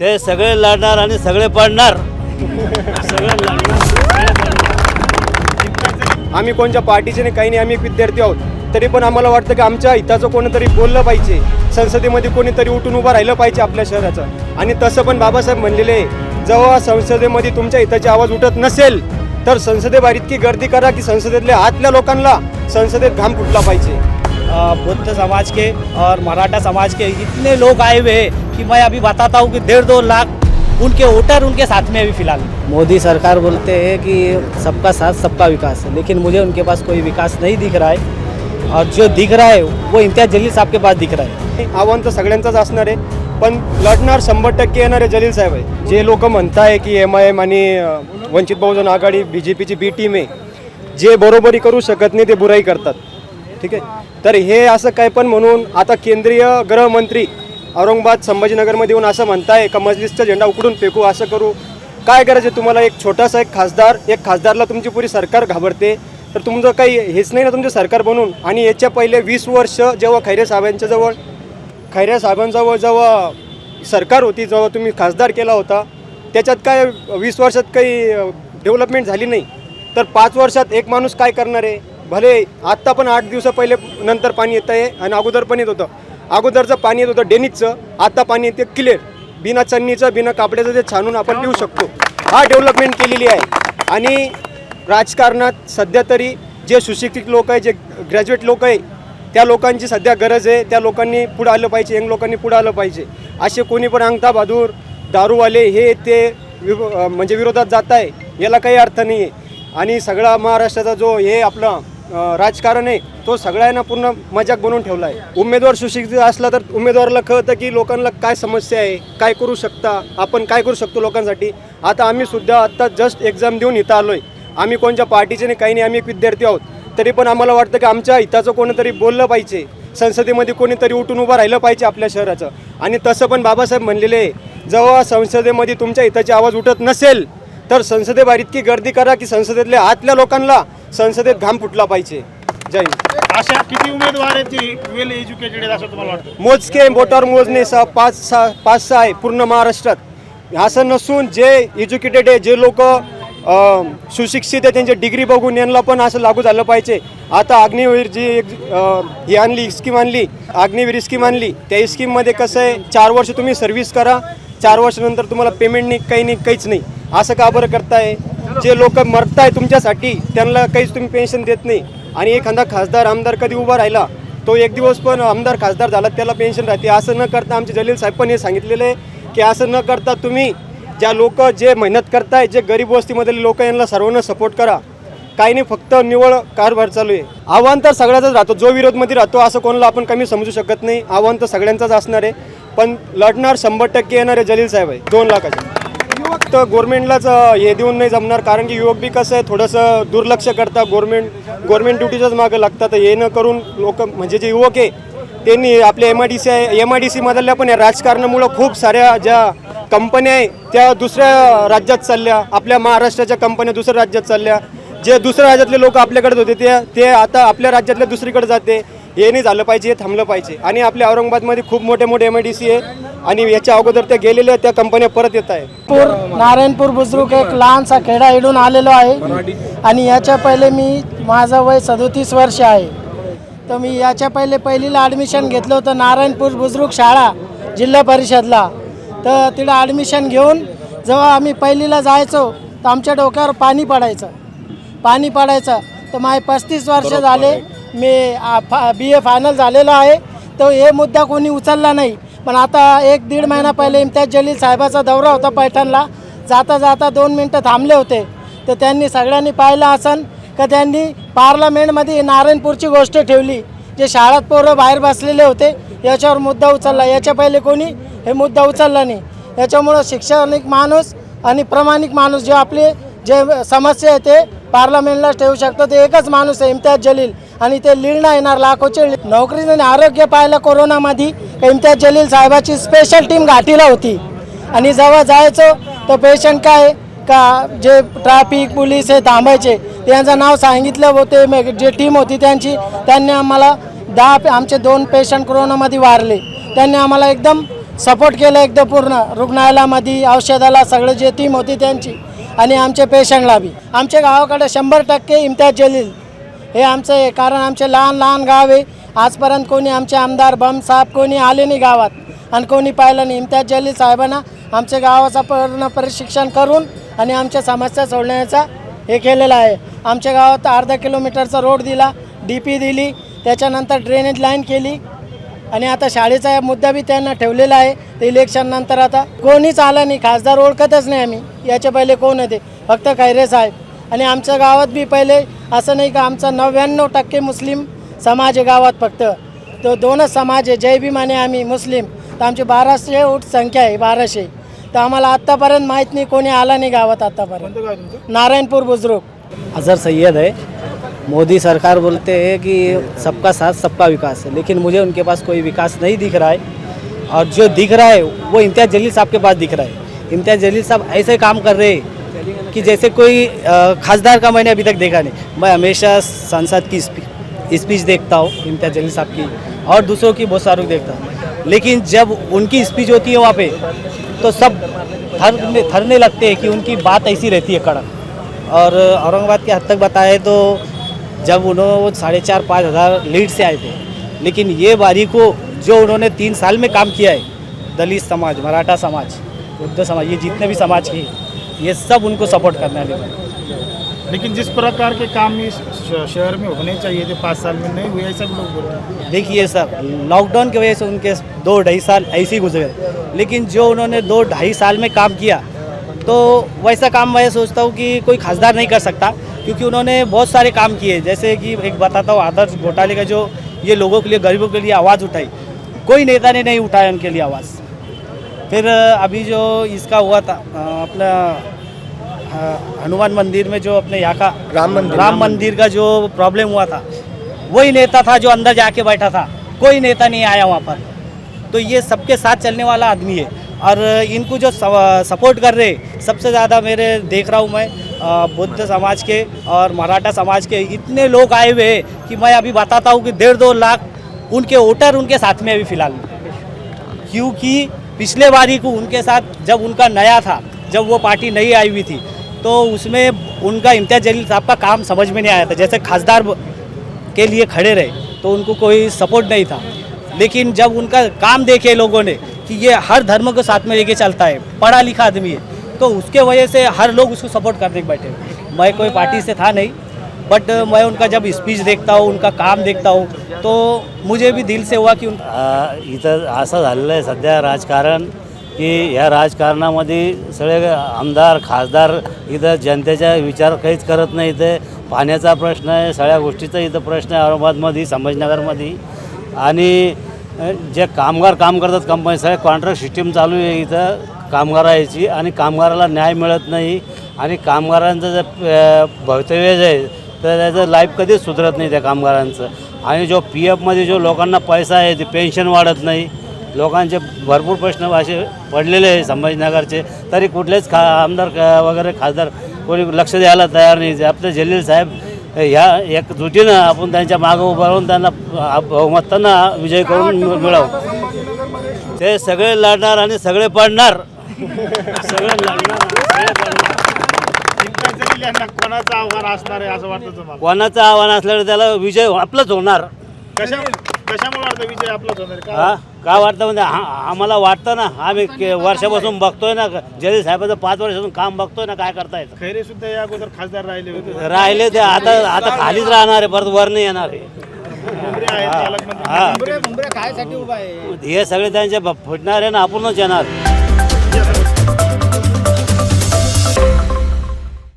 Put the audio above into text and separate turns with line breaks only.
ते सगळे लढणार आणि सगळे पडणार. सगळे लढणार
आम्ही कोणत्या पार्टीचे नाही काही नाही आम्ही एक विद्यार्थी आहोत. तरी पण आम्हाला वाटतं की आमच्या हिताचं कोणीतरी बोललं पाहिजे. संसदेमध्ये कोणीतरी उठून उभं राहिलं पाहिजे आपल्या शहराचं. आणि तसं पण बाबासाहेब म्हणलेले आहे, जेव्हा संसदेमध्ये तुमच्या हिताची आवाज उठत नसेल तर संसदेबाहेर इतकी गर्दी करा की संसदेतल्या आतल्या लोकांना संसदेत घाम फुटला पाहिजे.
बुद्ध समाज के और मराठा समाज के इतने लोग आए हुए हैं कि मैं अभी बताता हूँ कि डेढ़ दो लाख उनके वोटर उनके साथ में अभी फिलहाल।
मोदी सरकार बोलते हैं कि सबका साथ सबका विकास है लेकिन मुझे उनके पास कोई विकास नहीं दिख रहा है। और जो दिख रहा है वो इम्तियाज जलील साहब के पास दिख रहा है।
आव्हान तर सगळ्यांचंच असणार आहे पण लढणार शंभर टक्के येणारे जलील साहेब आहे जे लोक म्हणताय की एम आय एम आणि वंचित बहुजन आघाडी बी जे पीची बी टीम आहे जे बरोबरी करू शकत नाही ते बुराई करतात. ठीक आहे? तर हे असं काय पण म्हणून आता केंद्रीय गृहमंत्री औरंगाबाद संभाजीनगरमध्ये येऊन असं म्हणताय का मजलिसचा झेंडा उकडून फेकू असं करू? काय करायचं तुम्हाला? एक छोटासा एक खासदार एक खासदारला तुमची पुरी सरकार घाबरते. तर तुमचं काही हेच नाही ना तुमचं सरकार बनून? आणि याच्या पहिले वीस वर्ष जेव्हा खैरे साहेबांच्या जवळ खैरे साहेबांजवळ जेव्हा सरकार होती जेव्हा तुम्ही खासदार केला होता त्याच्यात काय वीस वर्षात काही डेव्हलपमेंट झाली नाही? तर पाच वर्षात एक माणूस काय करणार आहे? भले आत्ता पण आठ दिवसा पहिले नंतर पाणी येत आहे आणि अगोदर पण येत होतं. अगोदरचं पाणी येत होतं डेनिजचं आता पाणी येते क्लिअर बिना चन्नीचं बिना कापड्याचं ते छानून आपण लिहू शकतो. हा डेव्हलपमेंट केलेली आहे. आणि राजकारणात सध्या तरी जे सुशिक्षित लोक आहे जे ग्रॅज्युएट लोक आहे त्या लोकांची सध्या गरज आहे. त्या लोकांनी पुढं आलं पाहिजे यंग लोकांनी पुढं आलं पाहिजे. असे कोणी पण अंगठा बहादूर दारूवाले हे ते विव म्हणजे विरोधात जात आहे याला काही अर्थ नाही आहे आणि सगळा महाराष्ट्राचा जो हे आपलं राजकारण आहे तो सगळ्यांना पूर्ण मजाक बनवून ठेवला आहे उमेदवार सुशिक्षित असला तर उमेदवाराला कळतं की लोकांना काय समस्या आहे काय करू शकता आपण काय करू शकतो लोकांसाठी. आता आम्ही सुद्धा आत्ता जस्ट एक्झाम देऊन इथं आलो आहे आम्ही कोणत्या पार्टीचे नाही काही नाही आम्ही एक विद्यार्थी आहोत. तरी पण आम्हाला वाटतं की आमच्या हिताचं कोणीतरी बोललं पाहिजे. संसदेमध्ये कोणीतरी उठून उभं राहिलं पाहिजे आपल्या शहराचं. आणि तसं पण बाबासाहेब म्हणलेले आहे, जेव्हा संसदेमध्ये तुमच्या हिताची आवाज उठत नसेल तर संसदेबाहेर इतकी गर्दी करा की संसदेतल्या आतल्या लोकांना संसदेत घाम फुटला पाहिजे. जय हिंद.
अशा किती उमेदवार आहेत जे वेल एज्युकेटेड आहेत असं तुम्हाला वाटतं?
मोजके बोटावर मोजणे सहा पाच सहा पाच सहा आहे पूर्ण महाराष्ट्रात. असं नसून जे एज्युकेटेड आहे जे लोक सुशिक्षित आहे त्यांची डिग्री बघून यांना पण असं लागू झालं पाहिजे. आता अग्निवीर जी एक ही आणली स्कीम आणली. अग्निवीर स्कीम आणली. त्या स्कीममध्ये कसं आहे चार वर्ष तुम्ही सर्व्हिस करा. चार वर्षानंतर तुम्हाला पेमेंट नाही काही नाही काहीच नाही. असं का बरं करताय? जे लोक मरताय तुमच्यासाठी त्यांना काहीच तुम्ही पेन्शन देत नाही. आणि एखादा खासदार आमदार कधी उभा राहिला तो एक दिवस पण आमदार खासदार झाला त्याला पेन्शन राहते. असं न करता आमचे जलील साहेब पण हे सांगितलेलं आहे की असं न करता तुम्ही ज्या लोक जे मेहनत करताय जे गरीब वस्तीमधले लोक यांना सर्वांना सपोर्ट करा. काही नाही फक्त निवळ कारभार चालू आहे. आव्हान तर सगळ्याचाच राहतो. जो विरोधमध्ये राहतो असं कोणाला आपण कमी समजू शकत नाही. आव्हान तर सगळ्यांचाच असणार आहे. पण लढणार शंभर टक्के येणारे जलील साहेब आहे दोन लाखाचे. युवक तर गव्हर्मेंटलाच हे देऊन नाही जमणार कारण की युवक बी कसं आहे थोडंसं दुर्लक्ष करतात गव्हर्मेंट गव्हर्मेंट ड्युटीच्याच मागं लागतात हे न करून लोक म्हणजे जे युवक आहे त्यांनी आपल्या एम आय डी सी आहे एम आय डी सीमधल्या पण या राजकारणामुळं खूप साऱ्या ज्या कंपन्या आहे त्या दुसऱ्या राज्यात चालल्या आपल्या महाराष्ट्राच्या कंपन्या दुसऱ्या राज्यात चालल्या. जे दुसऱ्या राज्यातले लोक आपल्याकडे होते ते ते आता आपल्या राज्यातल्या दुसरीकडे जाते. हे नाही झालं पाहिजे हे थांबलं पाहिजे. आणि आपल्या औरंगाबादमध्ये खूप मोठे मोठे एम आय डी सी आहे. आणि याच्या अगोदर त्या गेलेल्या त्या कंपन्या परत येत आहे
पूर नारायणपूर बुजुर्ग एक लहानसा खेडा इडून आलेलो आहे. आणि याच्या पहिले मी माझं वय सदोतीस वर्ष आहे. तर मी याच्या पहिले पहिलीला ॲडमिशन घेतलं होतं नारायणपूर बुजुर्ग शाळा जिल्हा परिषदला. तर तिथं ॲडमिशन घेऊन जेव्हा आम्ही पहिलीला जायचो तर आमच्या डोक्यावर पाणी पडायचं. पाणी पडायचं. तर माझे पस्तीस वर्ष झाले. मी बी ए फायनल झालेलो आहे. तर हे मुद्दा कोणी उचलला नाही. पण आता एक दीड महिना पहिले इम्तियाज जलील साहेबाचा दौरा होता पैठणला. जाता जाता दोन मिनटं थांबले होते. तर त्यांनी सगळ्यांनी पाहिलं असन का त्यांनी पार्लमेंटमध्ये नारायणपूरची गोष्ट ठेवली. जे शाळात पोरं बाहेर बसलेले होते याच्यावर मुद्दा उचलला. याच्या पहिले कोणी हे मुद्दा उचलला नाही. याच्यामुळं शैक्षणिक माणूस आणि प्रामाणिक माणूस जे आपले जे समस्या आहे ते पार्लमेंटला ठेवू शकतो. ते एकच माणूस आहे इम्तियाज जलील. आणि ते लिळणं येणार लाखोचे नोकरी आणि आरोग्य पाहिलं कोरोनामध्ये इम्तियाज जलील साहेबाची स्पेशल टीम घाटीला होती. आणि जेव्हा जायचो तर पेशंट काय का जे ट्रॅफिक पोलीस हे थांबायचे त्यांचं नाव सांगितलं होते जे टीम होती त्यांची त्यांनी आम्हाला दहा आमचे दोन पेशंट कोरोनामध्ये वारले. त्यांनी आम्हाला एकदम सपोर्ट केलं एकदम पूर्ण रुग्णालयामध्ये औषधाला सगळं जे टीम होती त्यांची आणि आमच्या पेशंटला बी. आमच्या गावाकडे शंभर टक्के इम्तियाज जलील. हे आमचं आहे कारण आमचे लहान लहान गाव आहे. आजपर्यंत कोणी आमचे आमदार बमसाहेब कोणी आले नाही गावात. आणि कोणी पाहिलं नाही. इम्तियाज जलील साहेबांना आमच्या गावाचा पूर्ण प्रशिक्षण करून आणि आमच्या समस्या सोडण्याचा हे केलेलं आहे. आमच्या गावात अर्धा किलोमीटरचा रोड दिला डी पी दिली त्याच्यानंतर ड्रेनेज लाईन केली. आणि आता शाळेचा मुद्दा बी त्यांना ठेवलेला आहे. तर इलेक्शन नंतर आता कोणीच आलं नाही. खासदार ओळखतच नाही आम्ही. याच्या पहिले कोण होते? फक्त खैरे साहेब. आणि आमच्या गावात बी पहिले असं नाही का आमचा नव्याण्णव टक्के मुस्लिम समाज आहे गावात फक्त. तो दोनच समाज आहे जय भीम आणि आम्ही मुस्लिम. तर आमची बाराशे उठ संख्या आहे बाराशे. तर आम्हाला आत्तापर्यंत माहीत नाही कोणी आला नाही गावात आत्तापर्यंत. नारायणपूर बुजुर्ग
अजहर सैयद है मोदी सरकार बोलते हैं कि सबका साथ सबका विकास है लेकिन मुझे उनके पास कोई विकास नहीं दिख रहा है. और जो दिख रहा है वो इम्तियाज जलील साहब के पास दिख रहा है. इम्तियाज जलील साहब ऐसे काम कर रहे हैं कि जैसे कोई खासदार का मैंने अभी तक देखा नहीं। मैं हमेशा संसद की स्पीच देखता हूँ, इम्तियाज़ जलील साहब की, और दूसरों की बहुत सारों देखता हूँ। लेकिन जब उनकी स्पीच होती है वहाँ पे तो सब थरने थरने लगते हैं कि उनकी बात ऐसी रहती है कड़क। और औरंगाबाद के हद तक बताए तो जब उन्होंने साढ़े चार, पाँच हज़ार लीड से आए थे, लेकिन ये बारी को जो उन्होंने तीन साल में काम किया है, दलित समाज, मराठा समाज, बुद्ध समाज, ये जितने भी समाज के ये सब उनको सपोर्ट करने वाले हैं।
लेकिन जिस प्रकार के काम इस शहर में होने चाहिए थे पाँच साल में नहीं हुए ऐसा भी लोग बोल रहे हैं।
देखिए सर लॉकडाउन की वजह से उनके दो ढाई साल ऐसे ही गुजरे। लेकिन जो उन्होंने दो ढाई साल में काम किया तो वैसा काम मैं सोचता हूँ कि कोई खासदार नहीं कर सकता क्योंकि उन्होंने बहुत सारे काम किए। जैसे कि एक बताता हूँ आदर्श घोटाले का जो ये लोगों के लिए गरीबों के लिए आवाज़ उठाई। कोई नेता ने नहीं उठाया उनके लिए आवाज़। फिर अभी जो इसका हुआ था अपना हनुमान मंदिर में जो अपने यहाँ का
राम मंदिर।
राम मंदिर का जो प्रॉब्लम हुआ था वही नेता था जो अंदर जाके बैठा था कोई नेता नहीं आया वहाँ पर। तो ये सबके साथ चलने वाला आदमी है। और इनको जो सपोर्ट कर रहे सबसे ज़्यादा मेरे देख रहा हूँ मैं बुद्ध समाज के और मराठा समाज के इतने लोग आए हुए हैं कि मैं अभी बताता हूँ कि डेढ़ दो लाख उनके वोटर उनके साथ में अभी फ़िलहाल। क्योंकि पिछले बारी को उनके साथ जब उनका नया था, जब वो पार्टी नई आई हुई थी तो उसमें उनका इम्तियाज़ जलील साहब का काम समझ में नहीं आया था। जैसे खासदार के लिए खड़े रहे तो उनको कोई सपोर्ट नहीं था। लेकिन जब उनका काम देखे लोगों ने कि ये हर धर्म को साथ में लेके चलता है, पढ़ा लिखा आदमी है तो उसके वजह से हर लोग उसको सपोर्ट करने के बैठे। मैं कोई पार्टी से था नहीं बट मैं उनका जब स्पीच देखता हूँ उनका काम देखता हूँ तो मुझे भी दिल से हुआ कि उन
इथं असं झालेलं आहे सध्या राजकारण की ह्या राजकारणामध्ये सगळे आमदार खासदार इथं जनतेचा विचार काहीच करत नाही इथे. पाण्याचा प्रश्न आहे सगळ्या गोष्टीचा इथं प्रश्न आहे औरंगाबादमध्ये संभाजीनगरमध्ये आणि जे कामगार काम करतात कंपनी सगळे कॉन्ट्रॅक्ट सिस्टीम चालू आहे इथं कामगाराची. आणि कामगाराला न्याय मिळत नाही. आणि कामगारांचं जे भवितव्य जे आहे तर त्याचं लाईफ कधीच सुधरत नाही त्या कामगारांचं. आणि जो पी एफमध्ये जो लोकांना पैसा आहे ते पेन्शन वाढत नाही. लोकांचे भरपूर प्रश्न असे पडलेले आहे संभाजीनगरचे. तरी कुठलेच खा आमदार वगैरे खासदार कोणी लक्ष द्यायला तयार नाही. आपले जलील साहेब ह्या एकजुटीनं आपण त्यांच्या मागं उभं राहून त्यांना बहुमतांना विजय करून मिळवू. ते सगळे लढणार आणि सगळे पडणार. सगळे लढणार
कोणाचं आव्हान असणार आहे असं वाटतं तुम्हाला?
कोणाचं आव्हान असल्यानं त्याला विजय आपलाच होणार.
कशा कशामुळे वाटतं विजय आपलाच होणार? का
हा? का वाटतं म्हणजे आम्हाला वाटतं ना आम्ही के- वर्षापासून बघतोय ना जलील साहेबाचं पाच वर्षापासून काम बघतोय ना काय करता येतं.
खैरे सुद्धा या अगोदर खासदार राहिले होते.
राहिले ते आता आता खालीच राहणार आहे परत वर नाही येणार आहे.
मुंबरे आहेत पालकमंत्री.
हा. हे सगळे त्यांचे ब- फुटणार आहे ना आपणच येणार.